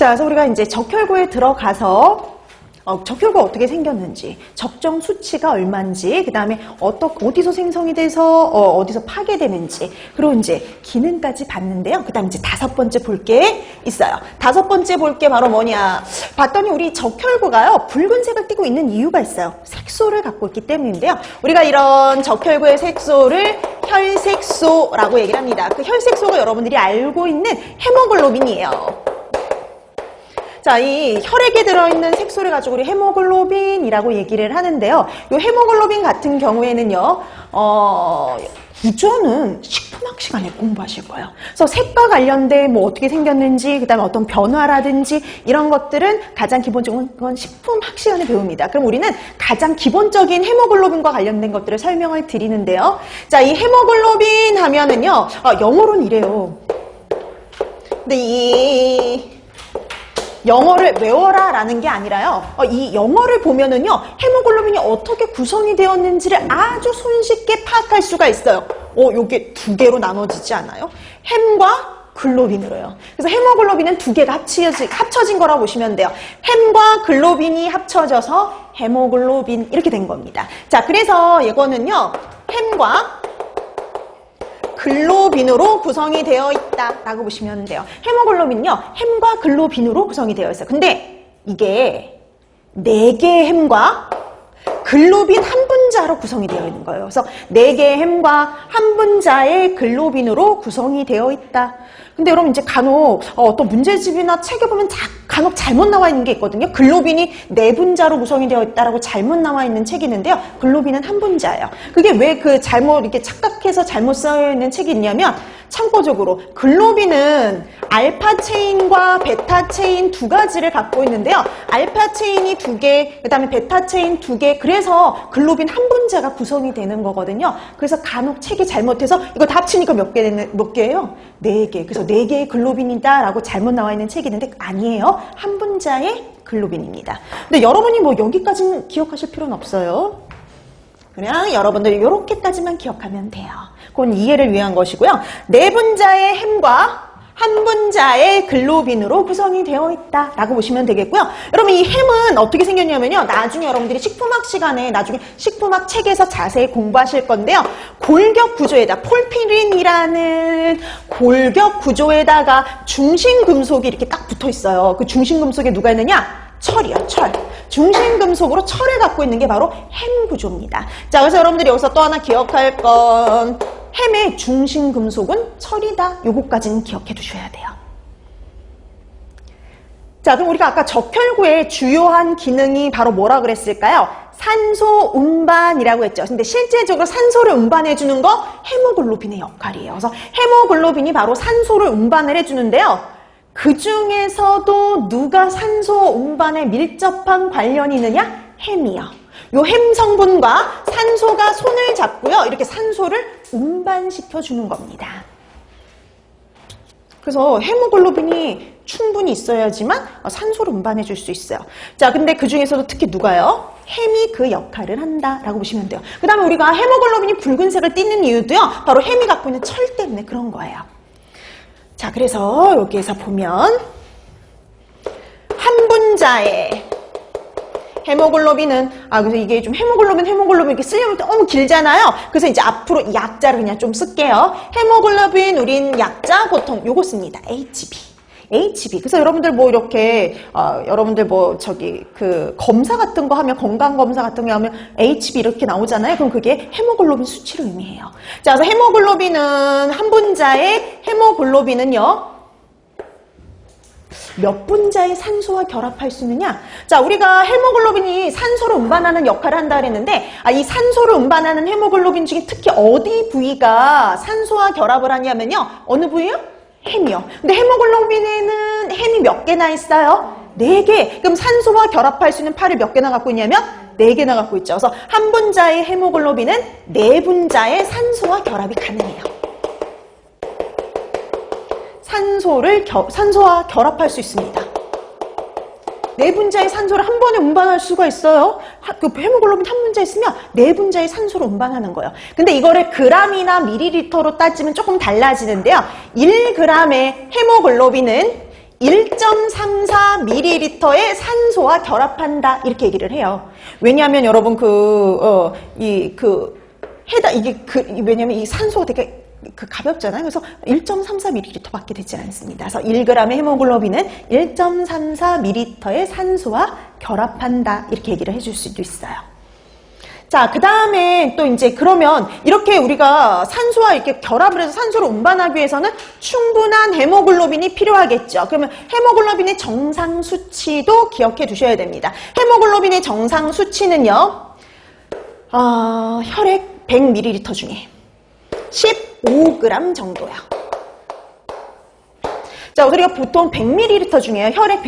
자, 그래서 우리가 이제 적혈구에 들어가서 어, 적혈구가 어떻게 생겼는지, 적정 수치가 얼마인지, 그 다음에 어디서 생성이 돼서 어, 디서 파괴되는지, 그리고 이제 기능까지 봤는데요. 그 다음에 이제 다섯 번째 볼 게 있어요. 다섯 번째 볼 게 바로 뭐냐. 봤더니 우리 적혈구가요, 붉은색을 띠고 있는 이유가 있어요. 색소를 갖고 있기 때문인데요. 우리가 이런 적혈구의 색소를 혈색소라고 얘기를 합니다. 그 혈색소가 여러분들이 알고 있는 헤모글로빈이에요. 자, 이 혈액에 들어있는 색소를 가지고 우리 헤모글로빈이라고 얘기를 하는데요. 이 헤모글로빈 같은 경우에는요, 어, 유전은 식품학 시간에 공부하실 거예요. 그래서 색과 관련된 뭐 어떻게 생겼는지, 그 다음에 어떤 변화라든지 이런 것들은 가장 기본적인 건 식품학 시간에 배웁니다. 그럼 우리는 가장 기본적인 헤모글로빈과 관련된 것들을 설명을 드리는데요. 자, 이 헤모글로빈 하면은요, 어, 영어로는 이래요. 근데 이 영어를 외워라 라는 게 아니라요. 어, 이 영어를 보면은요. 헤모글로빈이 어떻게 구성이 되었는지를 아주 손쉽게 파악할 수가 있어요. 어, 요게 두 개로 나눠지지 않아요? 햄과 글로빈으로요. 그래서 헤모글로빈은 두 개가 합쳐진, 합쳐진 거라고 보시면 돼요. 햄과 글로빈이 합쳐져서 헤모글로빈 이렇게 된 겁니다. 자, 그래서 이거는요. 햄과 글로빈으로 구성이 되어 있다라고 보시면 돼요. 헤모글로빈요. 햄과 글로빈으로 구성이 되어 있어요. 근데 이게 4개의 햄과 글로빈 한 분자로 구성이 되어 있는 거예요. 그래서 4개의 햄과 한 분자의 글로빈으로 구성이 되어 있다. 근데 여러분 이제 간혹 어, 떤 문제집이나 책에 보면 자, 간혹 잘못 나와 있는 게 있거든요. 글로빈이 네 분자로 구성이 되어 있다라고 잘못 나와 있는 책이 있는데요. 글로빈은 한 분자예요. 그게 왜 그 잘못 이렇게 착각해서 잘못 써 있는 책이 있냐면 참고적으로 글로빈은 알파 체인과 베타 체인 두 가지를 갖고 있는데요. 알파 체인이 두 개, 그다음에 베타 체인 두 개. 그래서 글로빈 한 분자가 구성이 되는 거거든요. 그래서 간혹 책이 잘못해서 이거 다 합치니까 몇 개, 몇 개예요? 네 개. 그래서 네 개의 글로빈이다라고 잘못 나와 있는 책이 있는데 아니에요. 한 분자의 글로빈입니다. 근데 여러분이 뭐 여기까지는 기억하실 필요는 없어요. 그냥 여러분들이 이렇게까지만 기억하면 돼요. 그건 이해를 위한 것이고요. 네 분자의 햄과 한 분자의 글로빈으로 구성이 되어 있다라고 보시면 되겠고요. 여러분 이 햄은 어떻게 생겼냐면요. 나중에 여러분들이 식품학 시간에 나중에 식품학 책에서 자세히 공부하실 건데요. 골격 구조에다 폴피린이라는 골격 구조에다가 중심 금속이 이렇게 딱 붙어 있어요. 그 중심 금속에 누가 있느냐? 철이요, 철. 중심 금속으로 철을 갖고 있는 게 바로 햄 구조입니다. 자, 그래서 여러분들이 여기서 또 하나 기억할 건 햄의 중심 금속은 철이다. 요거까지는 기억해 두셔야 돼요. 자, 그럼 우리가 아까 적혈구의 주요한 기능이 바로 뭐라 그랬을까요? 산소 운반이라고 했죠. 근데 실제적으로 산소를 운반해 주는 거 헤모글로빈의 역할이에요. 그래서 헤모글로빈이 바로 산소를 운반을 해 주는데요. 그 중에서도 누가 산소 운반에 밀접한 관련이 있느냐? 햄이요. 요 햄 성분과 산소가 손을 잡고요. 이렇게 산소를 운반시켜 주는 겁니다. 그래서 헤모글로빈이 충분히 있어야지만 산소를 운반해 줄 수 있어요. 자, 근데 그 중에서도 특히 누가요? 햄이 그 역할을 한다라고 보시면 돼요. 그 다음에 우리가 헤모글로빈이 붉은색을 띠는 이유도요. 바로 햄이 갖고 있는 철 때문에 그런 거예요. 자, 그래서 여기에서 보면 한 분자의 헤모글로빈은 아 그래서 이게 좀 헤모글로빈 헤모글로빈 이렇게 쓰려면 너무 길잖아요. 그래서 이제 앞으로 약자를 그냥 좀 쓸게요. 헤모글로빈 우린 약자 보통 요거 씁니다. HB. HB. 그래서 여러분들 뭐 이렇게 어, 여러분들 뭐 저기 그 검사 같은 거 하면 건강 검사 같은 거 하면 HB 이렇게 나오잖아요. 그럼 그게 헤모글로빈 수치를 의미해요. 자, 그래서 헤모글로빈은 한 분자의 헤모글로빈은요. 몇 분자의 산소와 결합할 수 있느냐? 자, 우리가 헤모글로빈이 산소를 운반하는 역할을 한다 그랬는데, 아, 이 산소를 운반하는 헤모글로빈 중에 특히 어디 부위가 산소와 결합을 하냐면요. 어느 부위요? 햄이요. 근데 헤모글로빈에는 햄이 몇 개나 있어요? 네 개. 그럼 산소와 결합할 수 있는 팔을 몇 개나 갖고 있냐면 네 개나 갖고 있죠. 그래서 한 분자의 헤모글로빈은 네 분자의 산소와 결합이 가능해요. 산소를 겨, 산소와 결합할 수 있습니다. 네 분자의 산소를 한 번에 운반할 수가 있어요. 그 헤모글로빈 한 분자 있으면 네 분자의 산소를 운반하는 거예요. 근데 이거를 그람이나 미리리터로 따지면 조금 달라지는데요. 1g의 헤모글로빈은 1.34ml의 산소와 결합한다 이렇게 얘기를 해요. 왜냐하면 여러분 그이그 해다 이게 그 왜냐면 이 산소가 되게 그 가볍잖아요. 그래서 1.34ml밖에 되지 않습니다. 그래서 1g의 헤모글로빈은 1.34ml의 산소와 결합한다 이렇게 얘기를 해줄 수도 있어요. 자, 그 다음에 또 이제 그러면 이렇게 우리가 산소와 이렇게 결합을 해서 산소를 운반하기 위해서는 충분한 헤모글로빈이 필요하겠죠. 그러면 헤모글로빈의 정상 수치도 기억해 두셔야 됩니다. 헤모글로빈의 정상 수치는요, 어, 혈액 100ml 중에 15g 정도야. 자, 우리가 보통 100ml 중에 혈액